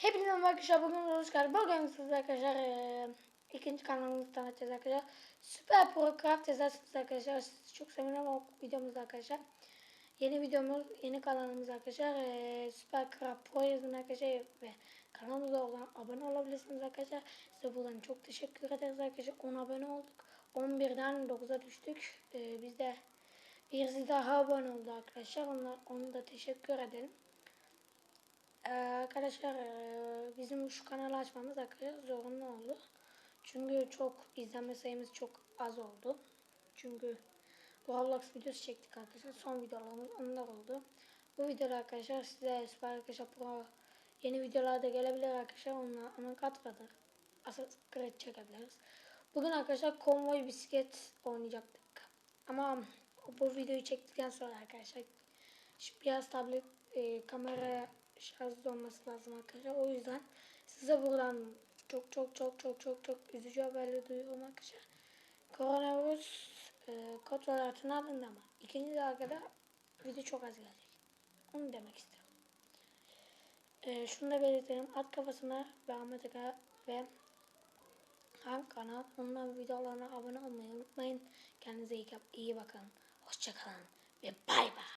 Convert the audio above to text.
Hepinize merhaba arkadaşlar. Bugün hoş geldiniz. Bugün size arkadaşlar eee, ikinci kanalımızı tanıtacağız arkadaşlar. Süper Pro Craft yazarsınız arkadaşlar. Sizi çok sevinirim o videomuzda arkadaşlar. Yeni videomuz, yeni kanalımız arkadaşlar. Eee, Süper Craft Pro yazın arkadaşlar ve kanalımıza olan abone olabilirsiniz arkadaşlar. Size buradan çok teşekkür ederiz arkadaşlar. 10 abone olduk. 11'den 9'a düştük. Eee, biz de birisi daha abone oldu arkadaşlar. Onlar, onu da teşekkür edelim. Ee, arkadaşlar ee, bizim şu kanalı açmamız arkadaşlar zorunlu oldu. Çünkü çok izlenme sayımız çok az oldu. Çünkü Roblox videosu çektik arkadaşlar. Son videolarımız onlar oldu. Bu videoda arkadaşlar size Süper Arkadaşlar Pro yeni videolarda gelebilir arkadaşlar. Onlar onun katladır. Asıl kredi çekebiliriz. Bugün arkadaşlar konvoy bisiklet oynayacaktık. Ama bu videoyu çektikten sonra arkadaşlar biraz tablet e, kamera şarjlı olması lazım arkadaşlar. O yüzden size buradan çok çok çok çok çok çok üzücü haberleri duyuyorum arkadaşlar. Koronavirüs e, kontrol altına alındı ama ikinci dalgada video çok az gelecek. Onu demek istiyorum. E, şunu da belirtelim. Alt kafasına ve Ahmet Aga ve Han kanal. Onların videolarına abone olmayı unutmayın. Kendinize iyi, iyi bakın. Hoşçakalın ve bay bay.